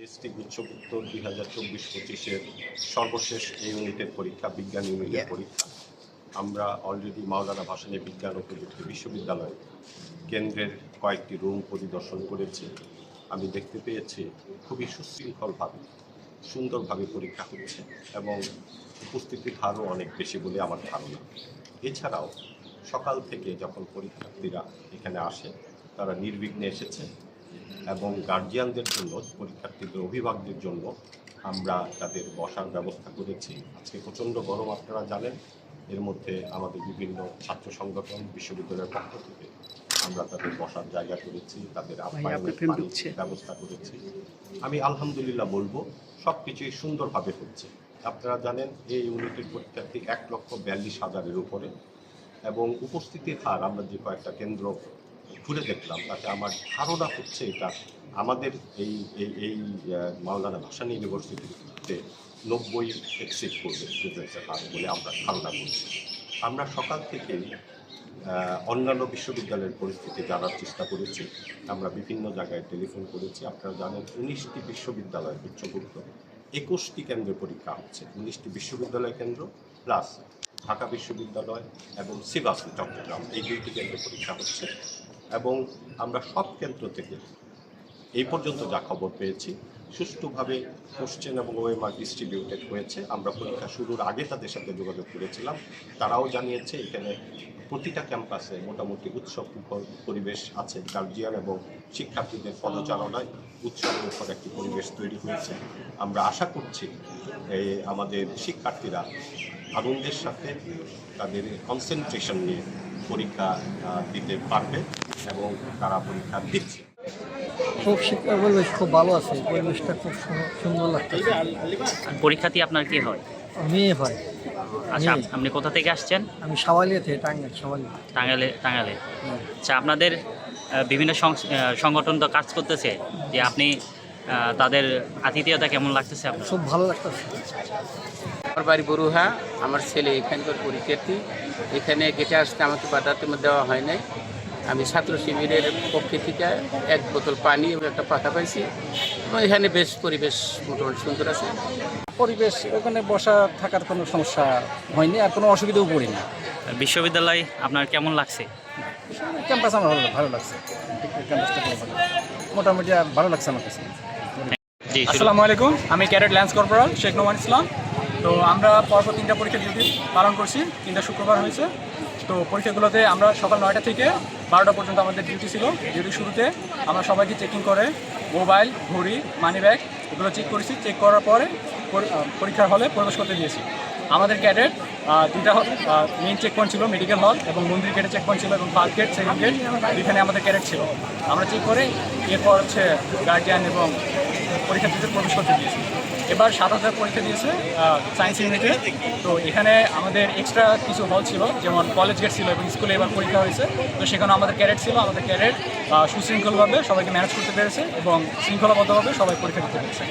উনসত্তর দুই হাজার চব্বিশ পঁচিশের সর্বশেষ এই ইউনিটের পরীক্ষা বিজ্ঞান ইউনিটের. পরীক্ষা। আমরা অলরেডি মাওলানা ভাসানী বিজ্ঞান ও প্রযুক্তি বিশ্ববিদ্যালয় কেন্দ্রের কয়েকটি রুম পরিদর্শন করেছি। আমি দেখতে পেয়েছি খুবই সুশৃঙ্খলভাবে সুন্দরভাবে পরীক্ষা হচ্ছে এবং উপস্থিতির হারও অনেক বেশি বলে আমার ধারণা। এছাড়াও সকাল থেকে যখন পরীক্ষার্থীরা এখানে আসে তারা নির্বিঘ্নে এসেছে। এবং গার্জিয়ানদের জন্য পরীক্ষার্থীদের অভিভাবকদের জন্য আমরা তাদের বসার ব্যবস্থা করেছি। আজকে প্রচণ্ড গরম আপনারা জানেন। এর মধ্যে আমাদের বিভিন্ন ছাত্র সংগঠন বিশ্ববিদ্যালয়ের পক্ষ থেকে আমরা তাদের বসার জায়গা করেছি তাদের আপ্যায়নের। ব্যবস্থা করেছি। আমি আলহামদুলিল্লাহ বলব সব কিছুই সুন্দরভাবে হচ্ছে। আপনারা জানেন এই ইউনিটের পরীক্ষার্থী এক লক্ষ বিয়াল্লিশ হাজারের উপরে। এবং উপস্থিতির হার আমরা যে কয়েকটা কেন্দ্র ঘুরে দেখলাম, তাতে আমার ধারণা হচ্ছে এটা আমাদের এই এই এই মাওলানা ভাসানী ইউনিভার্সিটিতে নব্বই এক্সিট করবে স্টুডেন্টসের বলে আমরা ধারণা করছি। আমরা সকাল থেকেই অন্যান্য বিশ্ববিদ্যালয়ের পরিস্থিতি জানার চেষ্টা করেছি। আমরা বিভিন্ন জায়গায় টেলিফোন করেছি। আপনারা জানেন উনিশটি বিশ্ববিদ্যালয় উচ্চভুক্ত একুশটি কেন্দ্রে পরীক্ষা হচ্ছে। উনিশটি বিশ্ববিদ্যালয় কেন্দ্র প্লাস ঢাকা বিশ্ববিদ্যালয় এবং সিভাসি চট্টগ্রাম, এই দুইটি কেন্দ্রে পরীক্ষা হচ্ছে। এবং আমরা সব ক্ষেত্র থেকে এই পর্যন্ত যা খবর পেয়েছি। সুষ্ঠুভাবে কোশ্চেন এবং ওএমআর ডিস্ট্রিবিউটেড হয়েছে। আমরা পরীক্ষা শুরুর আগে তাদের সাথে যোগাযোগ করেছিলাম। তারাও জানিয়েছে, এখানে প্রতিটা ক্যাম্পাসে মোটামুটি উৎসব পরিবেশ আছে। গার্জিয়ান এবং শিক্ষার্থীদের পদচারণায় উৎসব মুখর একটি পরিবেশ তৈরি হয়েছে। আমরা আশা করছি আমাদের শিক্ষার্থীরা আনন্দের সাথে তাদের কনসেন্ট্রেশন নিয়ে পরীক্ষা দিতে পারবে এবং তারা পরীক্ষা দিচ্ছে। খুব শিক্ষা পরিবেশ খুব ভালো আছে পরিবেশটা খুব সুন্দর লাগতেছে। আর পরীক্ষার্থী আপনার কি হয়? মেয়ে হয়। আচ্ছা আপনি কোথা থেকে আসছেন? আমি সাওয়ালিয়া থেকে টাঙ্গাইল সাওয়ালিয়া। টাঙ্গালে টাঙ্গালে আচ্ছা আপনাদের বিভিন্ন সং- সংগঠন তো কাজ করতেছে যে আপনি তাদের আতিথেয়তা কেমন লাগতেছে আপনার? খুব ভালো লাগতেছে। আমার বাড়ি বরুহা আমার ছেলে এখানকার পরীক্ষার্থী। এখানে গেটে আসতে আমাকে বাধা তেমন দেওয়া হয় নাই। আমি ছাত্র শিবিরের পক্ষে থেকে এক বোতল পানি এবং একটা পাখা পাইছি। এবং এখানে বেশ পরিবেশ মোটামুটি সুন্দর আছে। পরিবেশ ওখানে বসা থাকার কোনো সমস্যা হয়নি আর কোনো অসুবিধাও পড়িনি। বিশ্ববিদ্যালয় আপনার কেমন লাগছে? ক্যাম্পাস আমার ভালো ভালো লাগছে। ক্যাম্পাসটা ভালো মোটামুটি আর ভালো লাগছে আমার কাছে। আসসালামু আলাইকুম আমি cadet lance corporal Sheikh Noman Islam. তো আমরা পরপর তিনটা পরীক্ষা ডিউটি পালন করছি তিনটা শুক্রবার হয়েছে। তো পরীক্ষাগুলোতে আমরা সকাল নয়টা থেকে বারোটা পর্যন্ত আমাদের ডিউটি ছিল। ডিউটি শুরুতে আমরা সবাইকে চেকিং করে মোবাইল ঘড়ি মানি ব্যাগ এগুলো চেক করেছি। চেক করার পরে পরি- পরীক্ষার হলে প্রবেশ করতে দিয়েছি। আমাদের ক্যাডেট দুইটা মেইন চেক পয়েন্ট ছিল মেডিকেল হল এবং মন্দির গেটে চেক পয়েন্ট ছিল এবং ফার্স্ট গেট সেকেন্ড গেট এখানে আমাদের ক্যাডেট ছিল। আমরা চেক করে এরপর হচ্ছে গার্জিয়ান এবং পরীক্ষার্থীদের প্রবেশ করতে দিয়েছি। এবার সাত হাজার পরীক্ষা দিয়েছে সায়েন্স ইউনিটে তো এখানে আমাদের এক্সট্রা কিছু হল ছিল, যেমন কলেজ গেট ছিল এবং স্কুলে এবার পরীক্ষা হয়েছে। তো সেখানে আমাদের ক্যারেট ছিল, আমাদের ক্যারেট সুশৃঙ্খলভাবে সবাইকে ম্যানেজ করতে পেরেছে এবং শৃঙ্খলাবদ্ধভাবে সবাই পরীক্ষা দিতে পেরেছে।